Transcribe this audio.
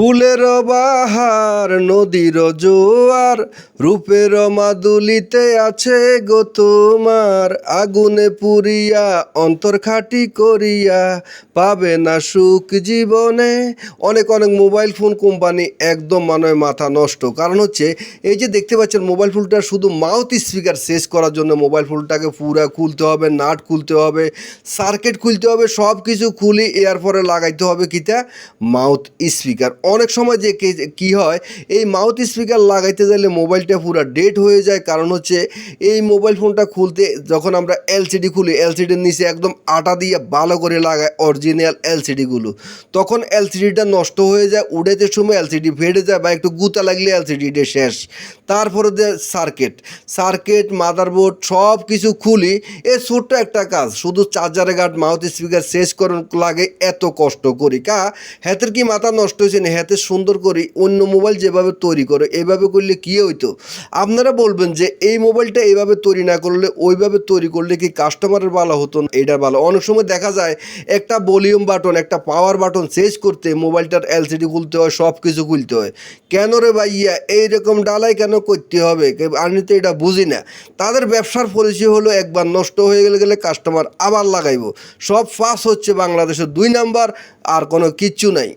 ফুলের বাহার, নদীর জোয়ার, রূপের মাদুলিতে আছে গো তোমার। আগুনে পুরিয়া অন্তর খাটি করিয়া, পাবে না সুখ জীবনে। অনেক অনেক মোবাইল ফোন কোম্পানি একদম মানে মাথা নষ্ট। কারণ হচ্ছে, এই যে দেখতে পাচ্ছেন মোবাইল ফোনটা শুধু মাউথ স্পিকার শেষ করার জন্য মোবাইল ফোনটাকে পুরা খুলতে হবে, নাট খুলতে হবে, সার্কিট খুলতে হবে সব কিছু খুলি এয়ারপরে লাগাইতে হবে কিতা? Mouth speaker. অনেক সময় যে কে- হয়, এই মাউথ স্পিকার লাগাইতে গেলে মোবাইলটা পুরো ডেট হয়ে যায়। কারণ হচ্ছে, এই মোবাইল ফোনটা খুলতে যখন আমরা এলসিডি খুলি এলসিডির নিচে একদম আটা দিয়ে ভালো করে লাগায় অরিজিনাল এলসিডিগুলো তখন এলসিডিটা নষ্ট হয়ে যায় উড়েতে সময় এলসিডি ফেটে যায় বা একটু গুতা লাগলে এলসিডিটা শেষ। তারপরে সার্কিট সার্কিট মাদারবোর্ড সব কিছু খুলি, এ ছোট্ট একটা কাজ, শুধু চার্জারে গার্ড মাউথ স্পিকার শেষ করুন লাগে, এত কষ্ট করি। কা, হাতের কি মাথা নষ্ট হয়েছে না? হাতে সুন্দর করে অন্য মোবাইল যেভাবে তৈরি করে, এভাবে করলে কি হইতো? আপনারা বলবেন যে এই মোবাইলটা এইভাবে তৈরি না করলে, ওইভাবে তৈরি করলে কি কাস্টমারের ভালো হতো? এটা ভালো। অনেক সময় দেখা যায় একটা ভলিউম বাটন একটা পাওয়ার বাটন চেঞ্জ করতে মোবাইলটার এলসিডি খুলতে হয় সব কিছু খুলতে হয়। কেন রে ভাইয়া? এইরকম ডালাই কেন করতে হবে? আমি তো এটা বুঝি না। তাদের ব্যবসার পলিসি হলো একবার নষ্ট হয়ে গেলে গেলে কাস্টমার আবার লাগাইবো। সব ফাঁস হচ্ছে বাংলাদেশের দুই নাম্বার আর কোনো কিচ্ছু নাই।